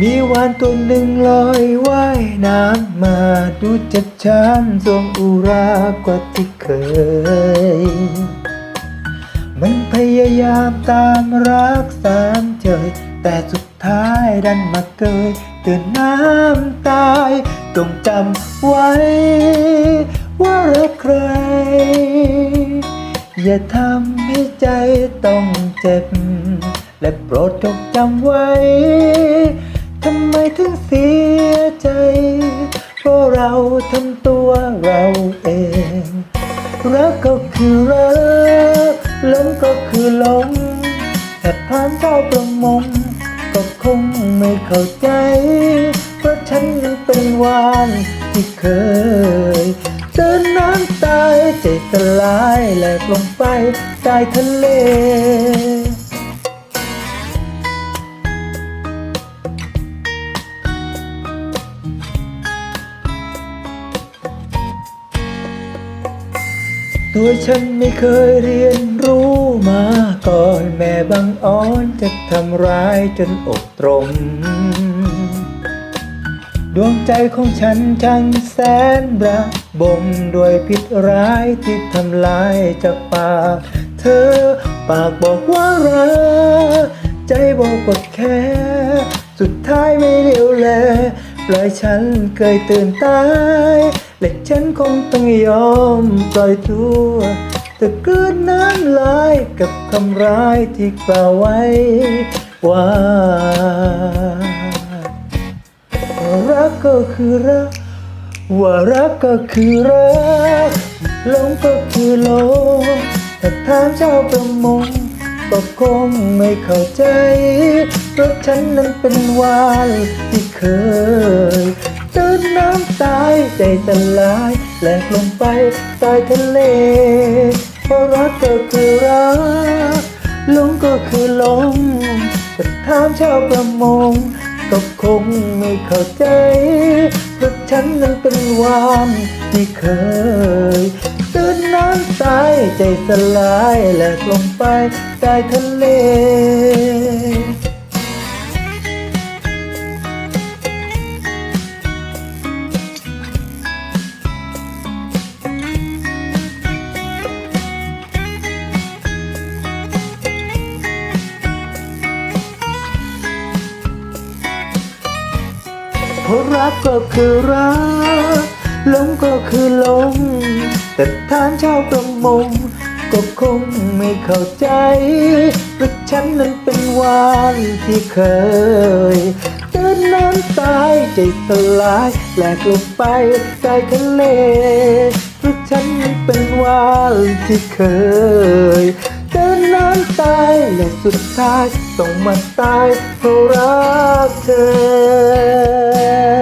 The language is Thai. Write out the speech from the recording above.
มีวานตัวหนึ่งลอยว่ายน้ำมาดูจัดชานทรงอุรากว่าที่เคย มันพยายามตามรักสามเจยแต่สุดท้ายดันมาเกยเตือนน้ำตายจงจำไว้ ว่ารักใคร อย่าทำให้ใจต้องเจ็บ และโปรดจงจำไว้ ทำไมถึงเสียใจ เพราะเราทำตัวเราเอง รักก็คือรักหลงก็คือหลงแต่พานเจ้าประมงก็คงไม่เข้าใจ เพราะฉันยังเป็นวานที่เคยเดินน้ำตายใจสลายแหลกลงไปใต้ทะเล ตัวฉันไม่เคยเรียนรู้มาก่อนแม่บังอ่อนจะทำร้ายจนอกตรมดวงใจของฉันช่างแสนระบมด้วยพิษร้ายที่ทำลายจากปากเธอปากบอกว่ารักใจบอกว่าแค่สุดท้ายไม่เดียวแลปล่อยฉันเคยตื่นตาย และฉันคงต้องยอมปล่อยตัวแต่กลืนน้ำลายกับคำร้ายที่กล่าวไว้ว่ารักก็คือรัก ว่ารักก็คือรักหลงก็คือหลงแต่ถามเจ้าประมงก็คงไม่เข้าใจเพราะฉันนั้นเป็นวานที่เคย เดินน้ำตายใจสลายแหลกลงไปใต้ทะเลเพราะรักก็คือรักหลงก็คือลงแต่ถามชาวประมงก็คงไม่เข้าใจเพราะฉันนั้นเป็นวานที่เคยตื่นน้ำตายใจสลายแหลกลงไปใต้ทะเล เพราะรักก็คือรักหลงก็คือหลง แต่ท่านชาวประมงก็คงไม่เข้าใจเพราะฉันนั้นเป็นวานที่เคยเดินน้ำตายใจสลายแหลกลงไปใต้ทะเลเพราะฉันนั้นเป็นวานที่เคย ตายและสุดท้ายต้องมาตายเพราะรักเธอ